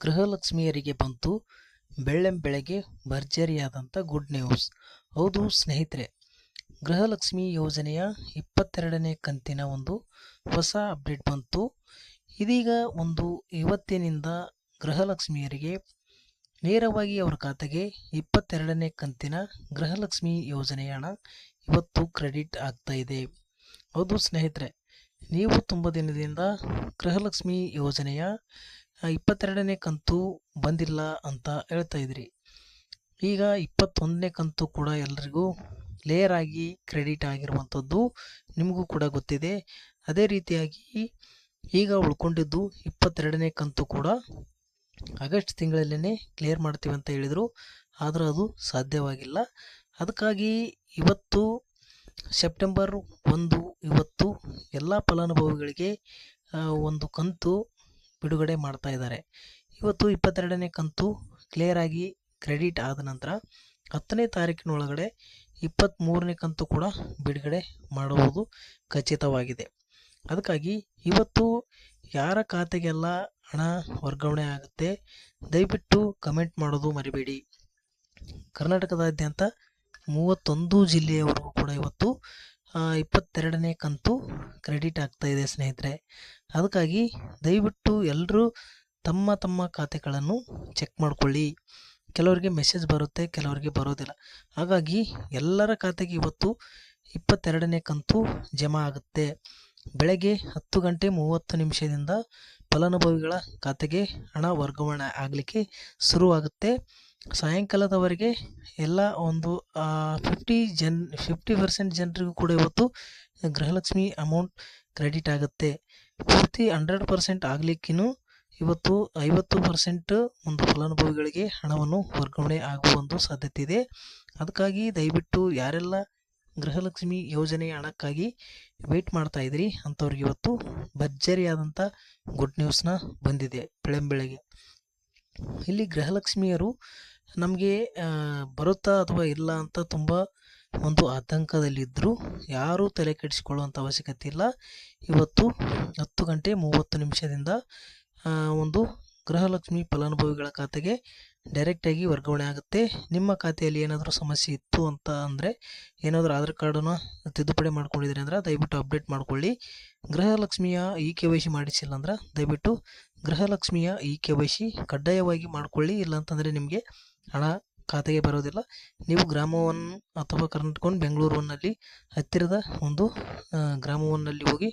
ಗೃಹಲಕ್ಷ್ಮಿಯರಿಗೆ ಬಂತು ಬೆಳ್ಳೆಂಬೆಳಗ್ಗೆ ಭರ್ಜರಿಯಾದಂಥ good news ಹೌದು ಸ್ನೇಹಿತರೆ, ಗೃಹಲಕ್ಷ್ಮಿ ಯೋಜನೆಯ ಇಪ್ಪತ್ತೆರಡನೇ ಕಂತಿನ ಒಂದು ಹೊಸ ಅಪ್ಡೇಟ್ ಬಂತು. ಇದೀಗ ಒಂದು ಇವತ್ತಿನಿಂದ ಗೃಹಲಕ್ಷ್ಮಿಯರಿಗೆ ನೇರವಾಗಿ ಅವರ ಖಾತೆಗೆ ಇಪ್ಪತ್ತೆರಡನೇ ಕಂತಿನ ಗೃಹಲಕ್ಷ್ಮಿ ಯೋಜನೆಯ ಹಣ ಇವತ್ತು ಕ್ರೆಡಿಟ್ ಆಗ್ತಾ ಇದೆ. ಹೌದು ಸ್ನೇಹಿತರೆ, ನೀವು ತುಂಬ ದಿನದಿಂದ ಗೃಹಲಕ್ಷ್ಮಿ ಯೋಜನೆಯ ಇಪ್ಪತ್ತೆರಡನೇ ಕಂತು ಬಂದಿಲ್ಲ ಅಂತ ಹೇಳ್ತಾ ಇದ್ರಿ. ಈಗ ಇಪ್ಪತ್ತೊಂದನೇ ಕಂತು ಕೂಡ ಎಲ್ರಿಗೂ ಲೇಯರ್ ಆಗಿ ಕ್ರೆಡಿಟ್ ಆಗಿರುವಂಥದ್ದು ನಿಮಗೂ ಕೂಡ ಗೊತ್ತಿದೆ. ಅದೇ ರೀತಿಯಾಗಿ ಈಗ ಉಳ್ಕೊಂಡಿದ್ದು ಇಪ್ಪತ್ತೆರಡನೇ ಕಂತು ಕೂಡ ಆಗಸ್ಟ್ ತಿಂಗಳಲ್ಲೇ ಕ್ಲಿಯರ್ ಮಾಡ್ತೀವಿ ಅಂತ ಹೇಳಿದರು. ಆದರೂ ಅದು ಸಾಧ್ಯವಾಗಿಲ್ಲ. ಅದಕ್ಕಾಗಿ ಇವತ್ತು ಸೆಪ್ಟೆಂಬರ್ ಒಂದು, ಇವತ್ತು ಎಲ್ಲ ಫಲಾನುಭವಿಗಳಿಗೆ ಒಂದು ಕಂತು ಬಿಡುಗಡೆ ಮಾಡ್ತಾ ಇದ್ದಾರೆ. ಇವತ್ತು ಇಪ್ಪತ್ತೆರಡನೇ ಕಂತು ಕ್ಲಿಯರ್ ಆಗಿ ಕ್ರೆಡಿಟ್ ಆದ ನಂತರ ಹತ್ತನೇ ತಾರೀಕಿನ ಒಳಗಡೆ ಇಪ್ಪತ್ತ್ಮೂರನೇ ಕಂತು ಕೂಡ ಬಿಡುಗಡೆ ಮಾಡುವುದು ಖಚಿತವಾಗಿದೆ. ಅದಕ್ಕಾಗಿ ಇವತ್ತು ಯಾರ ಖಾತೆಗೆಲ್ಲ ಹಣ ವರ್ಗಾವಣೆ ಆಗುತ್ತೆ ದಯವಿಟ್ಟು ಕಮೆಂಟ್ ಮಾಡೋದು ಮರಿಬೇಡಿ. ಕರ್ನಾಟಕದಾದ್ಯಂತ ಮೂವತ್ತೊಂದು ಜಿಲ್ಲೆಯವರೆಗೂ ಕೂಡ ಇವತ್ತು ಇಪ್ಪತ್ತೆರಡನೇ ಕಂತು ಕ್ರೆಡಿಟ್ ಆಗ್ತಾ ಇದೆ ಸ್ನೇಹಿತರೆ. ಅದಕ್ಕಾಗಿ ದಯವಿಟ್ಟು ಎಲ್ಲರೂ ತಮ್ಮ ತಮ್ಮ ಖಾತೆಗಳನ್ನು ಚೆಕ್ ಮಾಡಿಕೊಳ್ಳಿ. ಕೆಲವರಿಗೆ ಮೆಸೇಜ್ ಬರುತ್ತೆ, ಕೆಲವರಿಗೆ ಬರೋದಿಲ್ಲ. ಹಾಗಾಗಿ ಎಲ್ಲರ ಖಾತೆಗೆ ಇವತ್ತು ಇಪ್ಪತ್ತೆರಡನೇ ಕಂತು ಜಮಾ ಆಗುತ್ತೆ. ಬೆಳಗ್ಗೆ ಹತ್ತು ಗಂಟೆ ಮೂವತ್ತು ನಿಮಿಷದಿಂದ ಫಲಾನುಭವಿಗಳ ಖಾತೆಗೆ ಹಣ ವರ್ಗಾವಣೆ ಆಗಲಿಕ್ಕೆ ಶುರುವಾಗುತ್ತೆ. ಸಾಯಂಕಾಲದವರೆಗೆ ಎಲ್ಲ ಒಂದು ಫಿಫ್ಟಿ ಜನ್ ಫಿಫ್ಟಿ ಪರ್ಸೆಂಟ್ ಜನರಿಗೂ ಕೂಡ ಇವತ್ತು ಗೃಹಲಕ್ಷ್ಮಿ ಅಮೌಂಟ್ ಕ್ರೆಡಿಟ್ ಆಗುತ್ತೆ. ಪೂರ್ತಿ ಹಂಡ್ರೆಡ್ ಪರ್ಸೆಂಟ್ ಆಗಲಿಕ್ಕಿನೂ ಇವತ್ತು ಐವತ್ತು ಪರ್ಸೆಂಟ್ ಒಂದು ಫಲಾನುಭವಿಗಳಿಗೆ ಹಣವನ್ನು ವರ್ಗಾವಣೆ ಆಗುವ ಒಂದು ಸಾಧ್ಯತೆ ಇದೆ ಅದಕ್ಕಾಗಿ ದಯವಿಟ್ಟು ಯಾರೆಲ್ಲ ಗೃಹಲಕ್ಷ್ಮಿ ಯೋಜನೆ ಹಣಕ್ಕಾಗಿ ವೆಯ್ಟ್ ಮಾಡ್ತಾ ಇದ್ರಿ ಅಂಥವ್ರಿಗೆ ಇವತ್ತು ಭರ್ಜರಿಯಾದಂಥ ಗುಡ್ ನ್ಯೂಸ್ನ ಬಂದಿದೆ. ಬೆಳಂಬೆಳಗ್ಗೆ. ಇಲ್ಲಿ ಗೃಹಲಕ್ಷ್ಮಿಯರು ನಮಗೆ ಬರುತ್ತಾ ಅಥವಾ ಇಲ್ಲ ಅಂತ ತುಂಬ ಒಂದು ಆತಂಕದಲ್ಲಿದ್ದರು ಯಾರೂ ತಲೆ ಕೆಡಿಸಿಕೊಳ್ಳುವಂಥ ಅವಶ್ಯಕತೆ ಇಲ್ಲ. ಇವತ್ತು ಹತ್ತು ಗಂಟೆ ಮೂವತ್ತು ನಿಮಿಷದಿಂದ ಒಂದು ಗೃಹಲಕ್ಷ್ಮಿ ಫಲಾನುಭವಿಗಳ ಖಾತೆಗೆ ಡೈರೆಕ್ಟಾಗಿ ವರ್ಗಾವಣೆ ಆಗುತ್ತೆ. ನಿಮ್ಮ ಖಾತೆಯಲ್ಲಿ ಏನಾದರೂ ಸಮಸ್ಯೆ ಇತ್ತು ಅಂತ ಅಂದರೆ, ಏನಾದರೂ ಆಧಾರ್ ಕಾರ್ಡನ್ನು ತಿದ್ದುಪಡಿ ಮಾಡ್ಕೊಂಡಿದ್ದೀರಿ ಅಂದ್ರೆ ದಯವಿಟ್ಟು ಅಪ್ಡೇಟ್ ಮಾಡಿಕೊಳ್ಳಿ. ಗೃಹಲಕ್ಷ್ಮಿಯ ಇ ಕೆ ವೈ ಸಿ ಮಾಡಿಸಿಲ್ಲ ಅಂದ್ರೆ ದಯವಿಟ್ಟು ಗೃಹಲಕ್ಷ್ಮಿಯ ಇ ಕೆ ವೈ ಸಿ ಕಡ್ಡಾಯವಾಗಿ ಮಾಡಿಕೊಳ್ಳಿ, ಇಲ್ಲಾಂತಂದರೆ ನಿಮಗೆ ಹಣ ಖಾತೆಗೆ ಬರೋದಿಲ್ಲ. ನೀವು ಗ್ರಾಮವನ್ನು ಅಥವಾ ಕರ್ನಾಟಕ ಬೆಂಗಳೂರಿನಲ್ಲಿ ಹತ್ತಿರದ ಒಂದು ಗ್ರಾಮವನ್ನಲ್ಲಿ ಹೋಗಿ